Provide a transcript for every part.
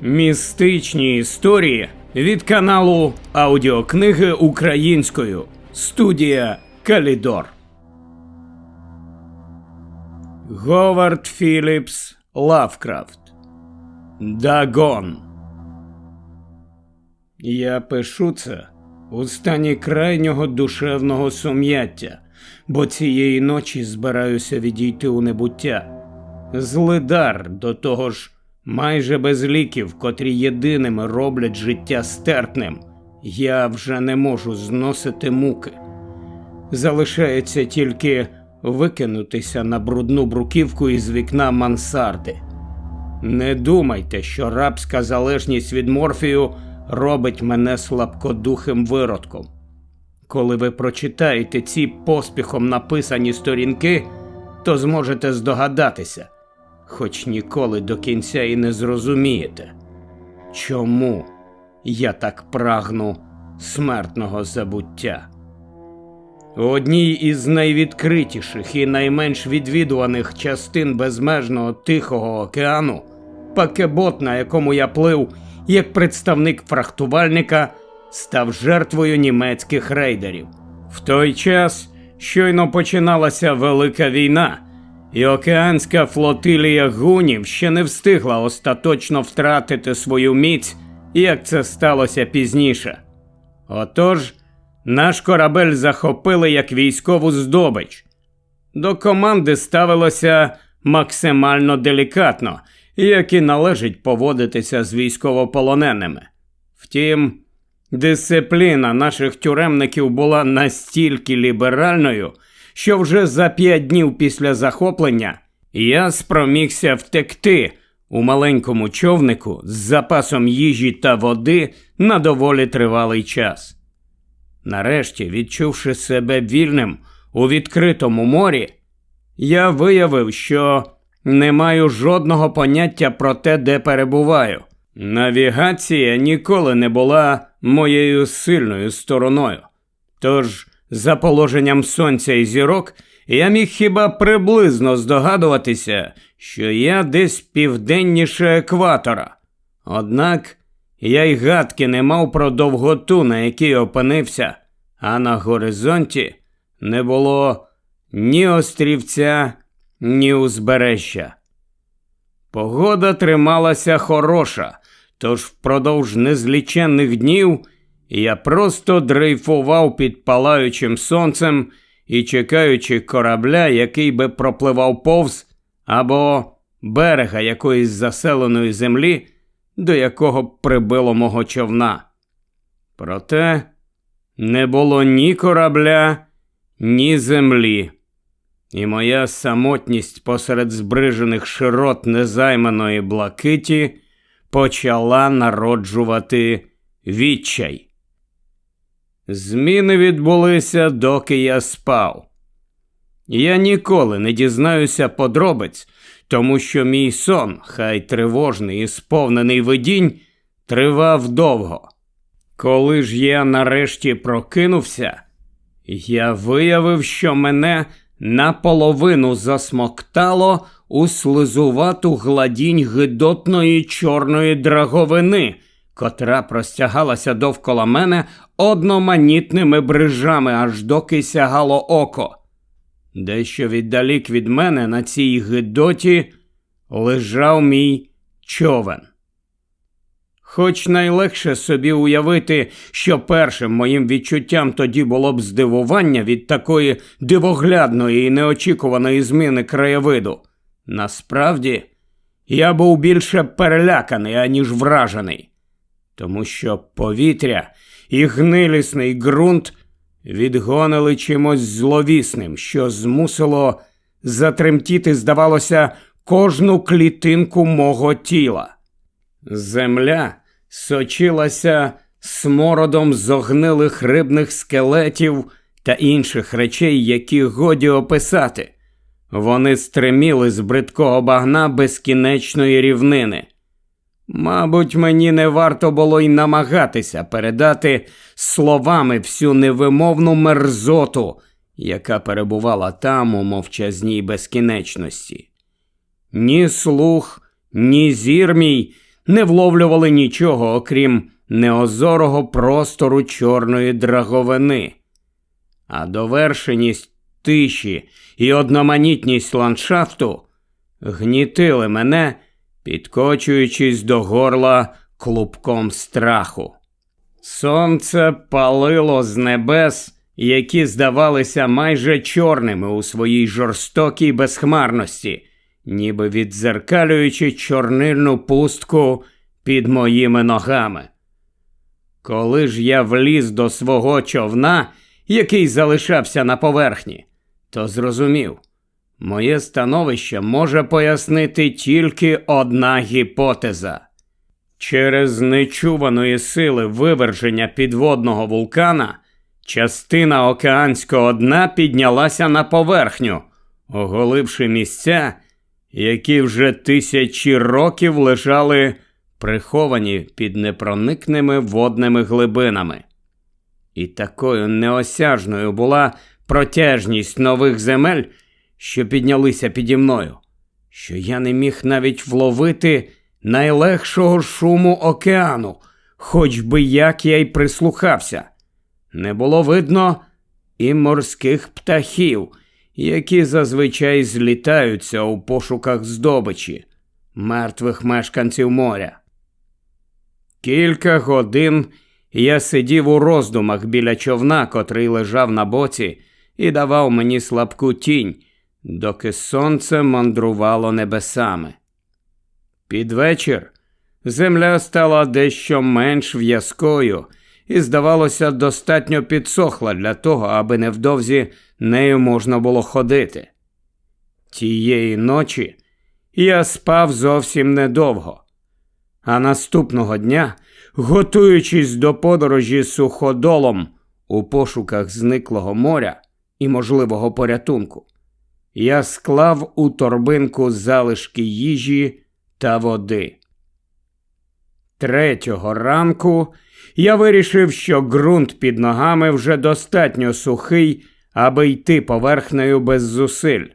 Містичні історії від каналу Аудіокниги українською. Студія Калідор. Говард Філіпс Лавкрафт. Дагон. Я пишу це у стані крайнього душевного сум'яття, бо цієї ночі збираюся відійти у небуття. Злидар до того ж майже без ліків, котрі єдиними роблять життя стерпним. Я вже не можу зносити муки. Залишається тільки викинутися на брудну бруківку із вікна мансарди. Не думайте, що рабська залежність від морфію робить мене слабкодухим виродком. Коли ви прочитаєте ці поспіхом написані сторінки, то зможете здогадатися, хоч ніколи до кінця і не зрозумієте, чому я так прагну смертного забуття. У одній із найвідкритіших і найменш відвідуваних частин безмежного Тихого океану, пакебот, на якому я плив як представник фрахтувальника, став жертвою німецьких рейдерів. В той час щойно починалася Велика війна, і океанська флотилія гунів ще не встигла остаточно втратити свою міць, як це сталося пізніше. Отож, наш корабель захопили як військову здобич. До команди ставилося максимально делікатно, і належить поводитися з військовополоненими. Втім, дисципліна наших тюремників була настільки ліберальною, що вже за п'ять днів після захоплення я спромігся втекти у маленькому човнику з запасом їжі та води на доволі тривалий час. Нарешті, відчувши себе вільним у відкритому морі, я виявив, що не маю жодного поняття про те, де перебуваю. Навігація ніколи не була моєю сильною стороною. Тож, за положенням сонця і зірок, я міг хіба приблизно здогадуватися, що я десь південніше екватора. Однак я й гадки не мав про довготу, на якій опинився, а на горизонті не було ні острівця, ні узбережжя. Погода трималася хороша, тож впродовж незліченних днів я просто дрейфував під палаючим сонцем і чекаючи корабля, який би пропливав повз, або берега якоїсь заселеної землі, до якого б прибило мого човна. Проте не було ні корабля, ні землі, і моя самотність посеред збрижених широт незайманої блакиті почала народжувати відчай. Зміни відбулися, доки я спав. Я ніколи не дізнаюся подробиць, тому що мій сон, хай тривожний і сповнений видінь, тривав довго. Коли ж я нарешті прокинувся, я виявив, що мене наполовину засмоктало у слизувату гладінь гидотної чорної драговини, котра простягалася довкола мене одноманітними брижами, аж доки сягало око. Дещо віддалік від мене на цій гидоті лежав мій човен. Хоч найлегше собі уявити, що першим моїм відчуттям тоді було б здивування від такої дивоглядної і неочікуваної зміни краєвиду. Насправді, я був більше переляканий, аніж вражений, тому що повітря і гнилісний ґрунт відгонили чимось зловісним, що змусило затремтіти, здавалося, кожну клітинку мого тіла. Земля сочилася смородом зогнилих рибних скелетів та інших речей, які годі описати. Вони стриміли з бридкого багна безкінечної рівнини. Мабуть, мені не варто було й намагатися передати словами всю невимовну мерзоту, яка перебувала там у мовчазній безкінечності. Ні слух, ні зір мій не вловлювали нічого, окрім неозорого простору чорної драговини, а довершеність тиші і одноманітність ландшафту гнітили мене, підкочуючись до горла клубком страху. Сонце палило з небес, які здавалися майже чорними у своїй жорстокій безхмарності, ніби віддзеркалюючи чорнильну пустку під моїми ногами. Коли ж я вліз до свого човна, який залишався на поверхні, то зрозумів, моє становище може пояснити тільки одна гіпотеза. Через нечуваної сили виверження підводного вулкана частина океанського дна піднялася на поверхню, оголивши місця, які вже тисячі років лежали приховані під непроникними водними глибинами. І такою неосяжною була протяжність нових земель, що піднялися піді мною, що я не міг навіть вловити найлегшого шуму океану, хоч би як я й прислухався. Не було видно і морських птахів, які зазвичай злітаються у пошуках здобичі, мертвих мешканців моря. Кілька годин я сидів у роздумах біля човна, котрий лежав на боці, і давав мені слабку тінь, доки сонце мандрувало небесами. Під вечір земля стала дещо менш в'язкою і, здавалося, достатньо підсохла для того, аби невдовзі нею можна було ходити. Тієї ночі я спав зовсім недовго. А наступного дня, готуючись до подорожі суходолом у пошуках зниклого моря і можливого порятунку, я склав у торбинку залишки їжі та води. Третього ранку я вирішив, що ґрунт під ногами вже достатньо сухий, аби йти поверхнею без зусиль.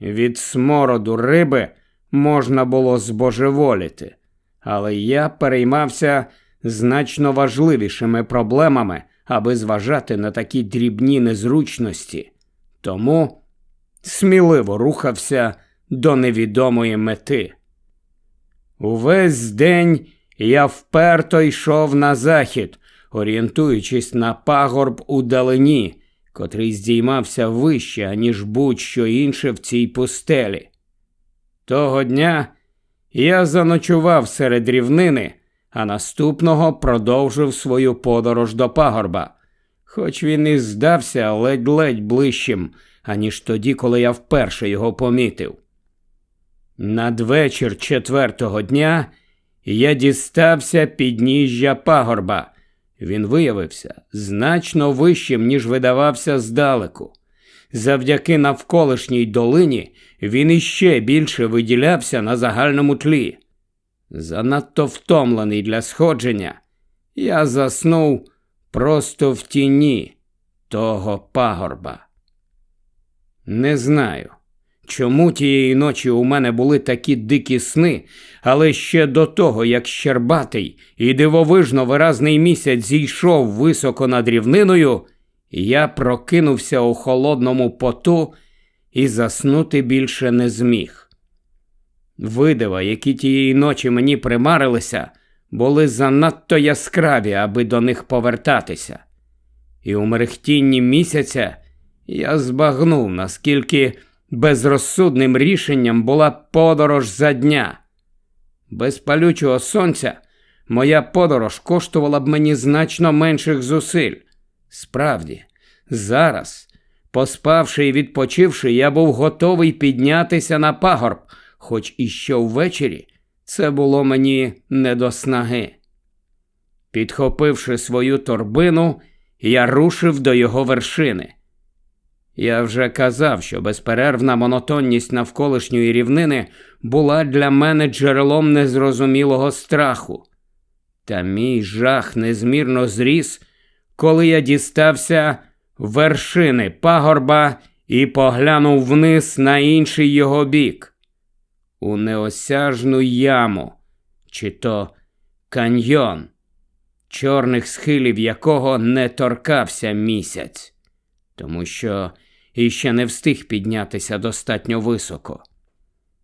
Від смороду риби можна було збожеволіти але я переймався значно важливішими проблемами, аби зважати на такі дрібні незручності, тому сміливо рухався до невідомої мети. Увесь день я вперто йшов на захід, орієнтуючись на пагорб у далині, котрий здіймався вище, аніж будь-що інше в цій пустелі. Того дня я заночував серед рівнини, а наступного продовжив свою подорож до пагорба, хоч він і здався ледь-ледь ближчим, аніж тоді, коли я вперше його помітив. Надвечір четвертого дня я дістався підніжжя пагорба. Він виявився значно вищим, ніж видавався здалеку. Завдяки навколишній долині він іще більше виділявся на загальному тлі. Занадто втомлений для сходження, я заснув просто в тіні того пагорба. Не знаю, чому тієї ночі у мене були такі дикі сни, але ще до того, як щербатий і дивовижно виразний місяць зійшов високо над рівниною. Я прокинувся у холодному поту і заснути більше не зміг. Видива, які тієї ночі мені примарилися, були занадто яскраві, аби до них повертатися. І у мерехтінні місяця я збагнув, наскільки безрозсудним рішенням була подорож за дня. Без палючого сонця моя подорож коштувала б мені значно менших зусиль. Справді, зараз, поспавши і відпочивши, я був готовий піднятися на пагорб, хоч і що ввечері це було мені не до снаги. Підхопивши свою торбину, я рушив до його вершини. Я вже казав, що безперервна монотонність навколишньої рівнини була для мене джерелом незрозумілого страху. Та мій жах незмірно зріс коли я дістався вершини пагорба і поглянув вниз на інший його бік, у неосяжну яму, чи то каньйон, чорних схилів якого не торкався місяць, тому що іще не встиг піднятися достатньо високо.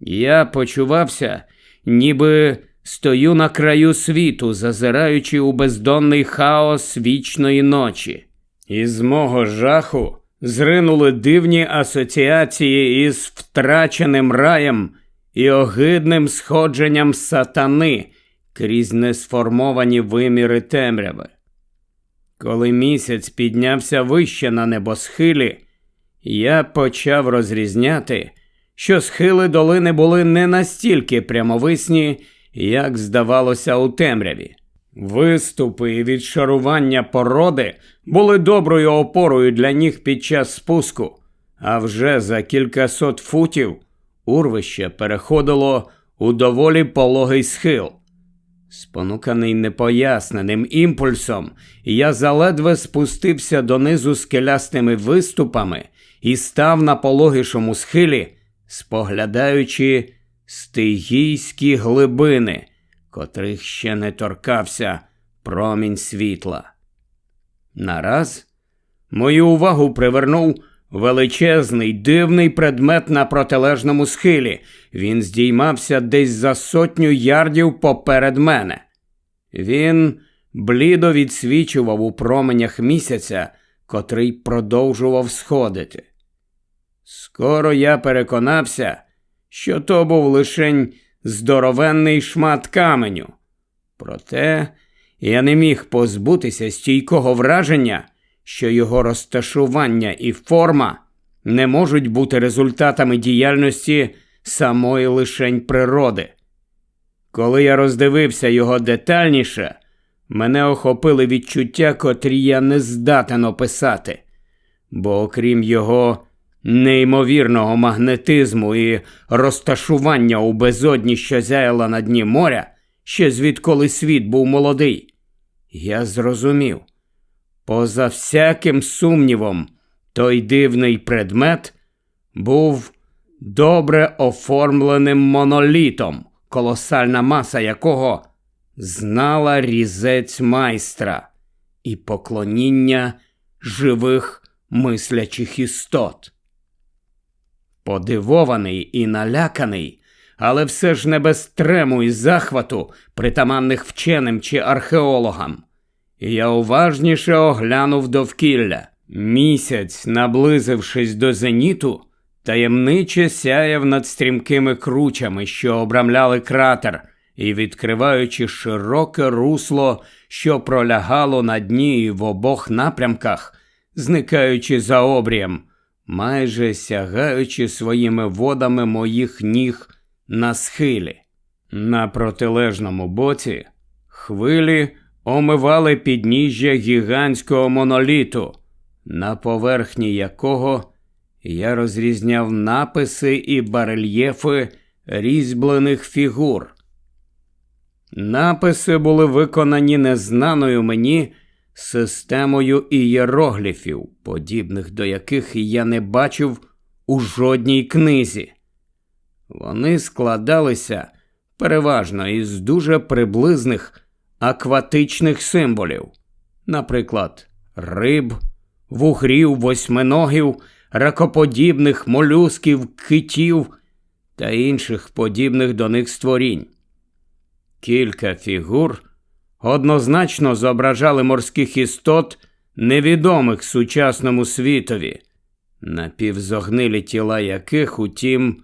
Я почувався, ніби стою на краю світу, зазираючи у бездонний хаос вічної ночі. Із мого жаху зринули дивні асоціації із втраченим раєм і огидним сходженням сатани крізь несформовані виміри темряви. Коли місяць піднявся вище на небосхилі, я почав розрізняти, що схили долини були не настільки прямовисні, як здавалося у темряві. Виступи і відшарування породи були доброю опорою для ніг під час спуску, а вже за кількасот футів урвище переходило у доволі пологий схил. Спонуканий непоясненим імпульсом, я заледве спустився донизу скелястими виступами і став на пологішому схилі, споглядаючи стигійські глибини, котрих ще не торкався промінь світла. Нараз мою увагу привернув величезний дивний предмет на протилежному схилі. Він здіймався десь за сотню ярдів поперед мене. Він блідо відсвічував у променях місяця, котрий продовжував сходити. Скоро я переконався, що то був лишень здоровенний шмат каменю. Проте я не міг позбутися стійкого враження, що його розташування і форма не можуть бути результатами діяльності самої лишень природи. Коли я роздивився його детальніше, мене охопили відчуття, котрі я не здатен описати, бо окрім його неймовірного магнетизму і розташування у безодні, що зяяла на дні моря, ще звідколи світ був молодий, я зрозумів. Поза всяким сумнівом, той дивний предмет був добре оформленим монолітом, колосальна маса якого знала різець майстра і поклоніння живих мислячих істот. Подивований і наляканий, але все ж не без трему і захвату, притаманних вченим чи археологам. Я уважніше оглянув довкілля. Місяць, наблизившись до зеніту, таємниче сяяв над стрімкими кручами, що обрамляли кратер, і відкриваючи широке русло, що пролягало на дні і в обох напрямках, зникаючи за обрієм, майже сягаючи своїми водами моїх ніг на схилі. На протилежному боці хвилі омивали підніжжя гігантського моноліту, на поверхні якого я розрізняв написи і барельєфи різьблених фігур. Написи були виконані незнаною мені системою ієрогліфів, подібних до яких я не бачив у жодній книзі. Вони складалися переважно із дуже приблизних акватичних символів, наприклад, риб, вугрів, восьминогів, ракоподібних молюсків, китів та інших подібних до них створінь. Кілька фігур однозначно зображали морських істот, невідомих сучасному світові, напівзогнилі тіла яких, утім,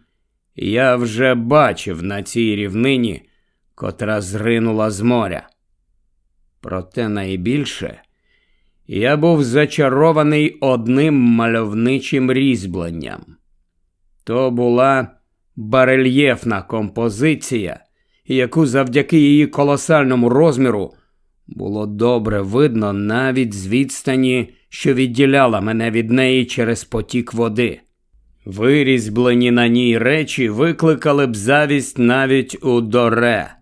я вже бачив на цій рівнині, котра зринула з моря. Проте найбільше я був зачарований одним мальовничим різьбленням. То була барельєфна композиція, яку завдяки її колосальному розміру було добре видно навіть з відстані, що відділяла мене від неї через потік води. Вирізблені на ній речі викликали б завість навіть у доре.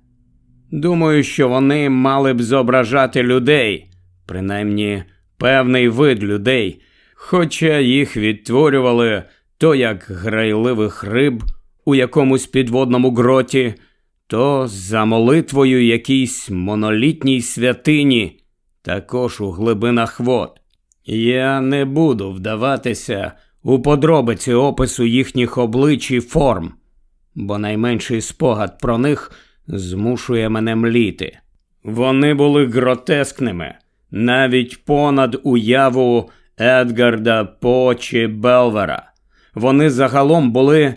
Думаю, що вони мали б зображати людей, принаймні певний вид людей, Хоча їх відтворювали то як грайливих риб у якомусь підводному гроті, то за молитвою якійсь монолітній святині, також у глибинах вод. Я не буду вдаватися у подробиці опису їхніх облич і форм, бо найменший спогад про них змушує мене мліти. Вони були гротескними, навіть понад уяву Едгарда По чи Белвера. Вони загалом були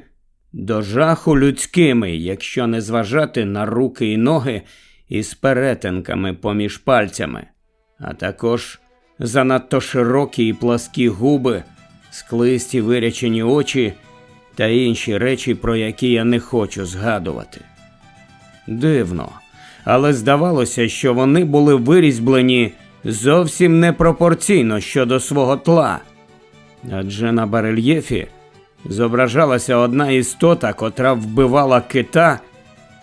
до жаху людськими, якщо не зважати на руки і ноги із перетинками поміж пальцями, а також занадто широкі і пласкі губи, склисті вирячені очі та інші речі, про які я не хочу згадувати. Дивно, але здавалося, що вони були вирізблені зовсім непропорційно щодо свого тла. Адже на барельєфі зображалася одна істота, котра вбивала кита,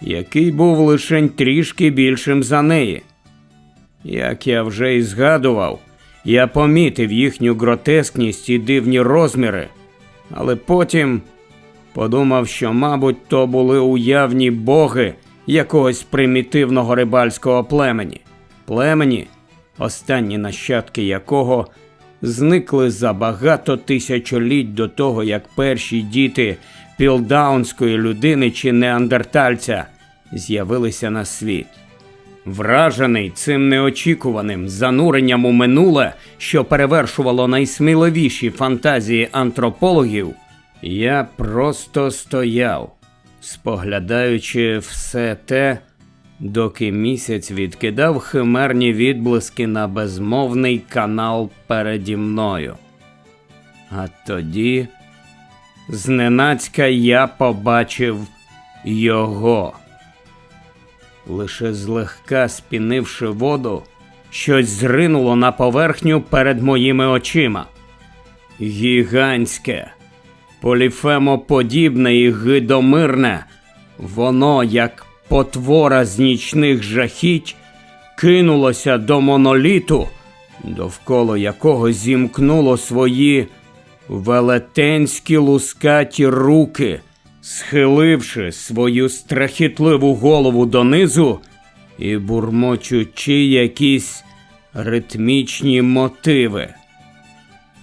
який був лише трішки більшим за неї. Як я вже і згадував, я помітив їхню гротескність і дивні розміри, але потім подумав, що, мабуть, то були уявні боги якогось примітивного рибальського племені, племені, останні нащадки якого зникли за багато тисячоліть до того, як перші діти пілдаунської людини чи неандертальця з'явилися на світ. Вражений цим неочікуваним зануренням у минуле, що перевершувало найсміливіші фантазії антропологів, я просто стояв, споглядаючи все те, доки місяць відкидав химерні відблиски на безмовний канал переді мною. А тоді зненацька я побачив його. Лише злегка спінивши воду, щось зринуло на поверхню перед моїми очима. Гігантське, поліфемоподібне і гидомирне, воно, як потвора з нічних жахіть, кинулося до моноліту, довкола якого зімкнуло свої велетенські лускаті руки схиливши свою страхітливу голову донизу і бурмочучи якісь ритмічні мотиви.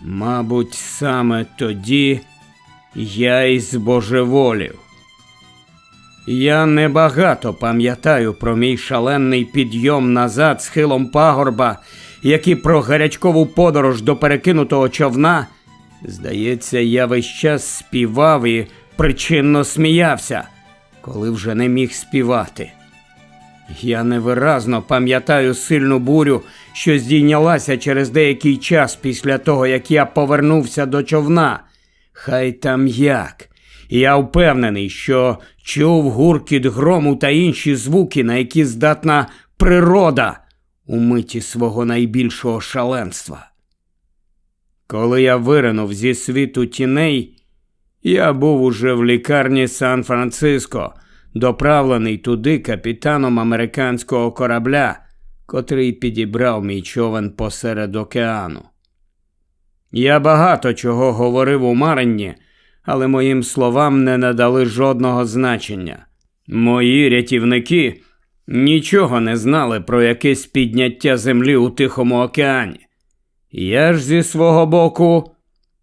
Мабуть, саме тоді я й збожеволів. Я небагато пам'ятаю про мій шалений підйом назад схилом пагорба, як і про гарячкову подорож до перекинутого човна. Здається, я весь час співав і причинно сміявся, коли вже не міг співати. Я невиразно пам'ятаю сильну бурю, що здійнялася через деякий час після того, як я повернувся до човна. Хай там як. Я впевнений, що чув гуркіт грому та інші звуки, на які здатна природа у миті свого найбільшого шаленства. Коли я виринув зі світу тіней, я був уже в лікарні Сан-Франциско, доправлений туди капітаном американського корабля, котрий підібрав мій човен посеред океану. Я багато чого говорив у Маренні, але моїм словам не надали жодного значення. Мої рятівники нічого не знали про якесь підняття землі у Тихому океані. Я ж зі свого боку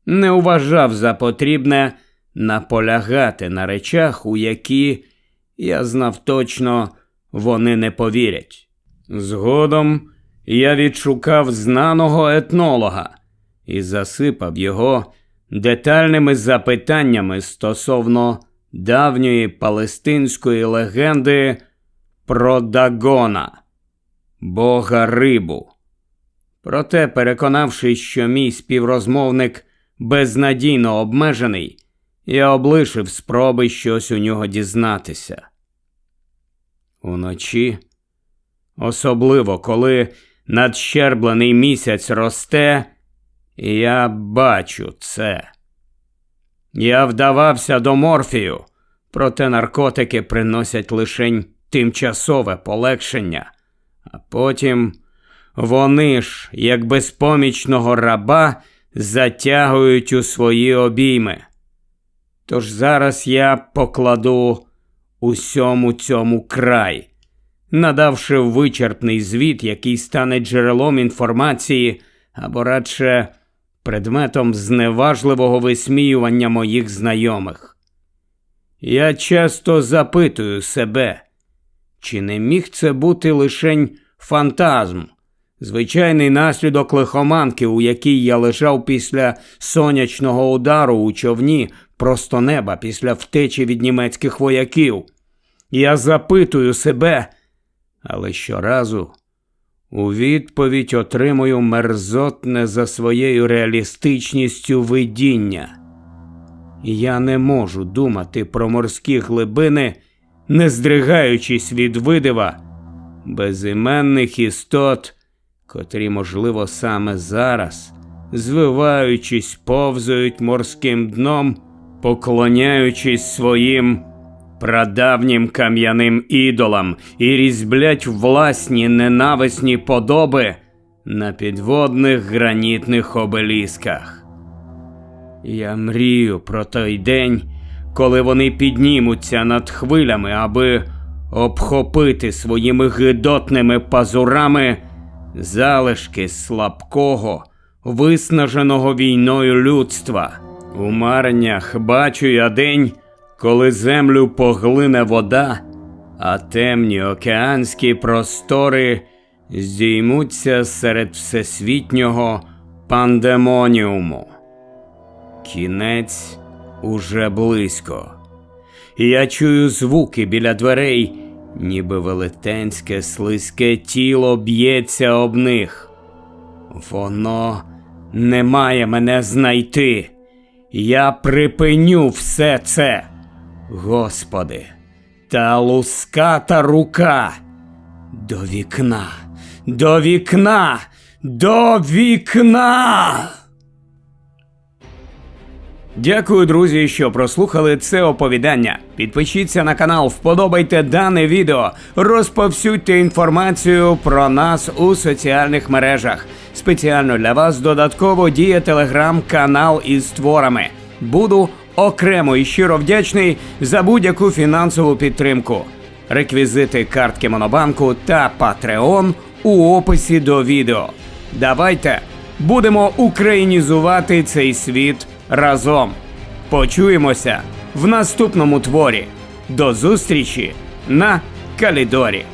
не вважав за потрібне наполягати на речах, у які, я знав точно, вони не повірять. Згодом я відшукав знаного етнолога і засипав його детальними запитаннями стосовно давньої палестинської легенди про Дагона, бога рибу. Проте, переконавшись, що мій співрозмовник безнадійно обмежений, я облишив спроби щось у нього дізнатися. Уночі, особливо коли надщерблений місяць росте, я бачу це. Я вдавався до морфію, проте наркотики приносять лише тимчасове полегшення, а потім вони ж, як безпомічного раба, затягують у свої обійми. Тож зараз я покладу усьому цьому край, надавши вичерпний звіт, який стане джерелом інформації або радше предметом зневажливого висміювання моїх знайомих. Я часто запитую себе, чи не міг це бути лишень фантазм, звичайний наслідок лихоманки, у якій я лежав після сонячного удару у човні просто неба після втечі від німецьких вояків. Я запитую себе, але щоразу у відповідь отримую мерзотне за своєю реалістичністю видіння. Я не можу думати про морські глибини, не здригаючись від видива безіменних істот, котрі, можливо, саме зараз, звиваючись, повзають морським дном, поклоняючись своїм прадавнім кам'яним ідолам і різблять власні ненависні подоби на підводних гранітних обелісках. Я мрію про той день, коли вони піднімуться над хвилями, аби обхопити своїми гидотними пазурами залишки слабкого, виснаженого війною людства. У марнях бачу я день, коли землю поглине вода, а темні океанські простори здіймуться серед всесвітнього пандемоніуму. Кінець уже близько. Я чую звуки біля дверей, ніби велетенське слизьке тіло б'ється об них. Воно не має мене знайти. Я припиню все це. Господи, та луската рука. До вікна, до вікна, до вікна. Дякую, друзі, що прослухали це оповідання. Підпишіться на канал, вподобайте дане відео, розповсюдьте інформацію про нас у соціальних мережах. Спеціально для вас додатково діє телеграм-канал із творами. Буду окремо і щиро вдячний за будь-яку фінансову підтримку. Реквізити картки Монобанку та Patreon у описі до відео. Давайте будемо українізувати цей світ разом. Почуємося в наступному творі. До зустрічі на Калідорі.